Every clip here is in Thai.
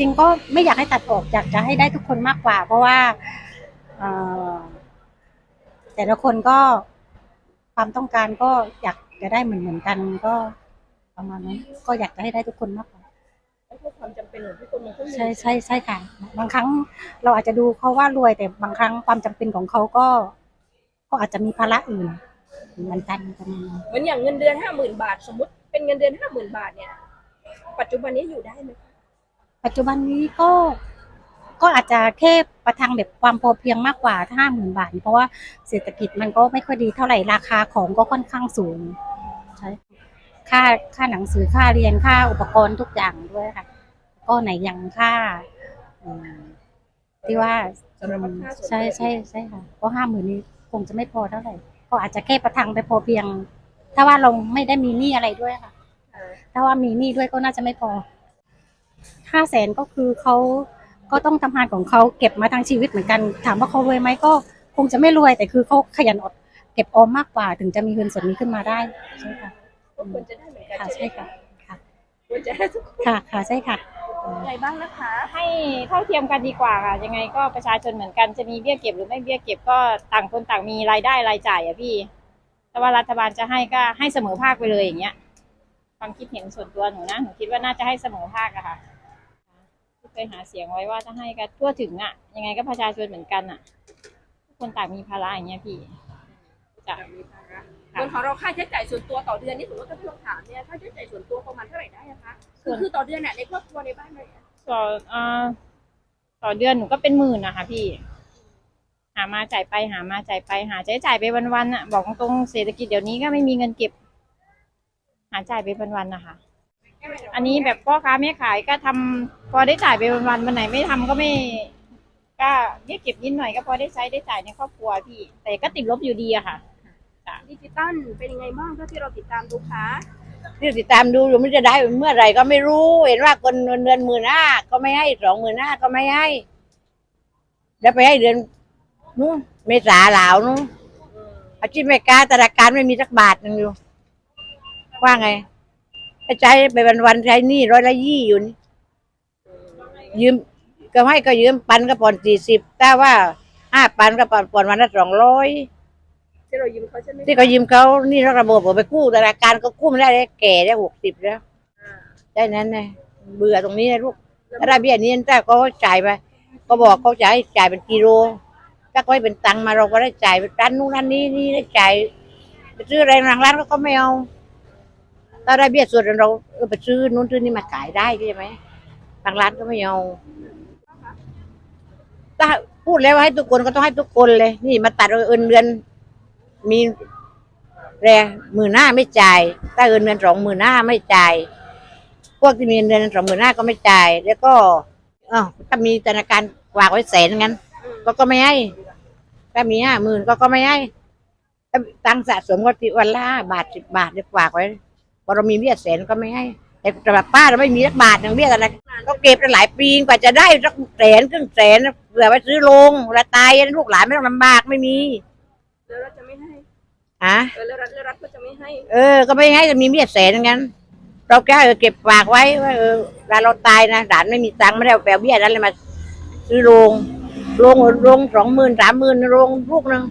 ริง ๆ ก็ไม่อยากให้ตัดออกอยากจะให้ได้ทุกคนมากกว่า เพราะว่าเอ่อแต่ละคนก็ความต้องการก็อยากจะได้เหมือนเหมือนๆกันก็ประมาณนั้นก็อยากจะให้ได้ทุกคนมากกว่าแล้วก็ความจำเป็นของทุกคนมันก็มีใช่ใช่ใช่ค่ะ บางครั้งเราอาจจะดูเขาว่ารวยแต่บางครั้งความจำเป็นของเขาก็ก็อาจจะมีภาระอื่นเหมือนกันประมาณนั้นเหมือนอย่างเงินเดือนห้าหมื่นบาท สมมติเป็นเงินเดือนห้าหมื่นบาทเนี่ย ปัจจุบันนี้อยู่ได้ไหมคะ ปัจจุบันนี้ก็ก็อาจจะแค่ประทังแบบความพอเพียงมากกว่าถ้าห้าหมื่นบาท เพราะว่าเศรษฐกิจมันก็ไม่ค่อยดีเท่าไหร่ราคาของก็ค่อนข้างสูงใช่ค่าค่าหนังสือค่าเรียนค่าอุปกรณ์ทุกอย่างด้วยค่ะ ก็ไหนยังค่าอืมที่ว่าสำหรับค่าส่วนใช่ใช่ใช่ค่ะก็ห้าหมื่นนี้คงจะไม่พอเท่าไหร่ ก็อาจจะแค่ประทังไปพอเพียง ถ้าว่าเราไม่ได้มีหนี้อะไรด้วยค่ะอ่าถ้าว่ามีหนี้ด้วยก็น่าจะไม่พอ ห้าแสนก็คือเขาก็ต้องทำงานของเขาเก็บมาทั้งชีวิตเหมือนกัน ถามว่าเขารวยไหมก็คงจะไม่รวย แต่คือเขาขยันอดเก็บออมมากกว่า ถึงจะมีเงินส่วนนี้ขึ้นมาได้ใช่ค่ะก็ควรจะได้เหมือนกันค่ะใช่ใช่ไหมค่ะค่ะควรจะได้ทุกคนค่ะค่ะใช่ค่ะยังไงบ้างนะคะ ให้เท่าเทียมกันดีกว่าค่ะ ยังไงก็ประชาชนเหมือนกันจะมีเบี้ยเก็บหรือไม่เบี้ยเก็บก็ต่างคนต่างมีรายได้รายจ่ายอะพี่ แต่ว่ารัฐบาลจะให้ก็ให้เสมอภาคไปเลยอย่างเงี้ยความคิดเห็นส่วนตัวหนูนะหนูคิดว่าน่าจะให้เสมอภาคอะค่ะที่ เคยหาเสียงไว้ว่าจะให้กันทั่วถึงอะยังไงก็ประชาชนเหมือนกันอะทุกคนต่างมีภาระอย่างเงี้ยพี่จะมีภาระส่วนของเราค่าใช้จ่ายส่วนตัวต่อเดือนนี่สมมติถ้าพี่ลองถามเนี่ยค่าใช้จ่ายส่วนตัวประมาณเท่าไหร่ได้อะคะคือคือต่อเดือนเนี่ยในครอบครัวในบ้านเลยอะต่ออ่าต่อเดือนหนูก็เป็นหมื่นนะคะพี่ หามาจ่ายไปหามาจ่ายไปหาใช้จ่ายไปวันๆน่ะ บอกตรงๆเศรษฐกิจเดี๋ยวนี้ก็ไม่มีเงินเก็บ หาจ่ายไปวันๆนะคะ อันนี้แบบพ่อค้าแม่ขายก็ทำพอได้จ่ายไปวันๆวันไหนไม่ทำก็ไม่ ก็เรียกเก็บนิดหน่อยก็พอได้ใช้ได้จ่ายในครอบครัวพี่ แต่ก็ติดลบอยู่ดีอะค่ะดิจิตอลเป็นยังไงบ้างเท่าที่เราติดตามดูคะที่ติดตามดูอยู่มันจะได้เมื่อไหร่ก็ไม่รู้ เห็นว่าคนเงินเดือนหมื่นห้าก็ไม่ให้สองหมื่นห้าก็ไม่ให้ แล้วไปให้เดือนนู้นเมษาหลาวนู้นอาชีพแม่ค้าธนาคารไม่มีสักบาทหนึ่งอยู่ ว่าไง ให้ใช้ไปวันๆใช้หนี้ร้อยละยี่อยู่นี่ยืมก็ให้ก็ยืมปันก็ผ่อนสี่สิบถ้าว่าห้าปันก็ผ่อนผ่อนวันละสองร้อยที่เรายืมเขาใช่ไหมที่เขายืมเขานี่นอกระบบผมไปกู้ธนาคารก็กู้ไม่ได้เลยแก่ได้หกสิบแล้วอ่าได้นั้นนะเบื่อตรงนี้นะลูกถ้าได้เบี้ยนี้แต่ก็จ่ายไปก็บอกเขาจะให้จ่ายเป็นกิโลถ้าเขาให้เป็นตังค์มาเราก็ได้จ่ายเป็นร้านนู้นร้านนี้นี่ได้จ่ายไปซื้ออะไรทางร้านก็ไม่เอา ถ้าได้เบี้ยส่วนเราเออไปซื้อนู้นซื้อนี่มาขายได้ใช่ไหมทางร้านก็ไม่เอาถ้าพูดแล้วให้ทุกคนก็ต้องให้ทุกคนเลย นี่มาตัดเอินเดือน มีแรหมื่นห้าไม่จ่ายถ้าเอินเดือนสองหมื่นห้าไม่จ่ายพวกที่มีเงินเดือนสองหมื่นห้าก็ไม่จ่าย แล้วก็อ้าถ้ามีธนาคารฝากไว้แสนงั้น ก็ก็ไม่ให้ถ้ามีห้าหมื่นก็ก็ไม่ให้ถ้าตั้งสะสมก็ติวันละห้าบาทสิบบาทเดี๋ยวฝากไว้ พอเรามีเบี้ยแสนก็ไม่ให้ แต่สำหรับป้าเราไม่มีสักบาทหนึ่งเบี้ยอะไรก็เก็บกันหลายปีกว่าจะได้สักแสนครึ่งแสนเผื่อไปซื้อโรงเวลาตายลูกหลานไม่ต้องลำบากไม่มีแล้วรัฐจะไม่ให้ฮะเออแล้วรัฐแล้วรัฐก็จะไม่ให้ เออ ก็ไม่ให้จะมีเบี้ยแสนงั้น เราแค่เออเก็บฝากไว้ว่าเออเวลาเราตายนะหลานไม่มีตังค์ไม่ได้เอาแปลเบี้ยนั้นเลยมาซื้อโรงโรงโรงสองหมื่นสามหมื่นโรงลูกหนึ่ง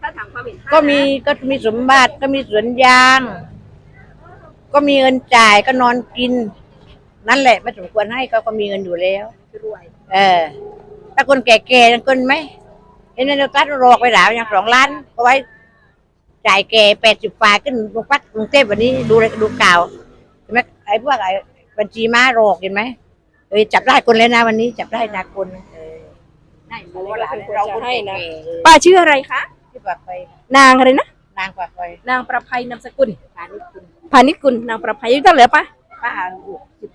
ถ้าถามความเห็นท่านก็มีนะก็มีสมบัติก็มีสวนยาง ก็มีเงินจ่ายก็นอนกิน นั่นแหละไม่สมควรให้ก็ก็มีเงินอยู่แล้วรวย เออถ้าคนแก่ๆยังคนไหมเห็นในรถตัดรอกไปหลาวอย่างสองล้านก็ไว้จ่ายแก่แปดสิบฝาขึ้นโรงพักกรุงเทพวันนี้ดูเลยดูข่าวเห็นไหมไอ้พวกไอ้บัญชีม้ารอกเห็นไหมเออจับได้คนแล้วนะวันนี้จับได้นะคนเออได้หมดหลานเราคนแก่ๆเออป้าชื่ออะไรคะที่ปากไปนางอะไรนะนางปากไปนางประภัยนามสกุลพาณิชย์คุณ พานิชกุลนางประภัยอายุเท่าไหร่ป้าป้าหกสิบ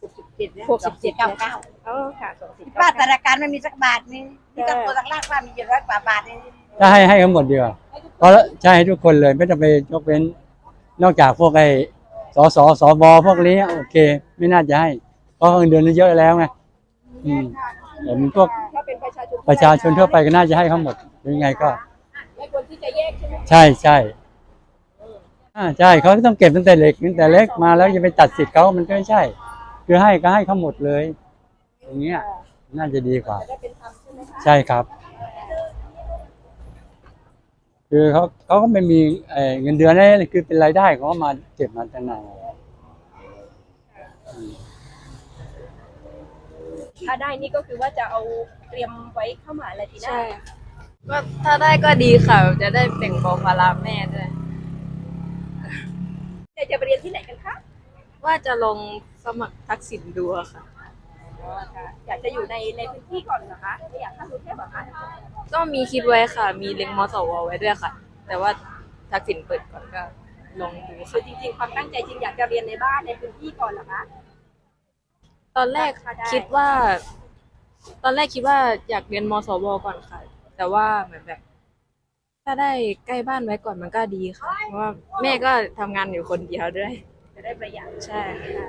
หกสิบเจ็ดนะหกสิบเจ็ดเก้าเก้าอ๋อค่ะสองสิบป้าธนาคารไม่มีสักบาทนี่นี่ก็ตัวทางล่างป้ามีเจ็ดร้อยกว่าบาทนี่ถ้าให้ให้ทั้งหมดดีกว่าเพราะใช่ให้ทุกคนเลยไม่ต้องไปยกเว้นนอกจากพวกไอ้สสสบพวกนี้โอเค ไม่น่าจะให้เพราะเงินเดือนเยอะแล้วไงอืมแต่มันพวกถ้าเป็นประชาชนประชาชนทั่วไปก็น่าจะให้ทั้งหมดยังไงก็ไม่ควรที่จะแยกใช่ไหมใช่ใช่ อ่าใช่เขาต้องเก็บตั้งแต่เล็กตั้งแต่เล็กมาแล้วจะไปตัดสิทธิ์เขามันก็ไม่ใช่ คือให้ก็ให้เขาหมดเลย อย่างเงี้ยน่าจะดีกว่าจะได้เป็นธรรมใช่ไหมคะใช่ครับ คือเขาเขาก็ไม่มีเอ่อเงินเดือนนี่คือเป็นรายได้เขาก็มาเก็บมาตั้งนานอืมถ้าได้นี่ก็คือว่าจะเอาเตรียมไว้เข้ามหาอะไรทีหน้าใช่ค่ะก็ถ้าได้ก็ดีค่ะ จะได้แบ่งเบาภาระแม่ด้วยเดี๋ยว จะไปเรียนที่ไหนกันคะว่าจะลองสมัครทักษิณดูอะค่ะอยากจะอยู่ในในพื้นที่ก่อนเหรอคะไม่อยากเข้ากรุงเทพเหรอคะก็มีคิดไว้ค่ะ มีเล็งมสวไว้ด้วยค่ะ แต่ว่าทักษิณเปิดก่อนก็ลองดูคืค่ะอจริงๆ ความตั้งใจจริงอยากจะเรียนในบ้านในพื้นที่ก่อนเหรอคะ ตอนแรกถ้าได้คิดว่า ตอนแรกคิดว่าอยากเรียนมสวก่อนค่ะ แต่ว่าเหมือนแบบ ถ้าได้ใกล้บ้านไว้ก่อนมันก็ดีค่ะ เพราะว่าแม่ก็ทำงานอยู่คนเดียวด้วย จะได้ประหยัด ใช่ค่ะ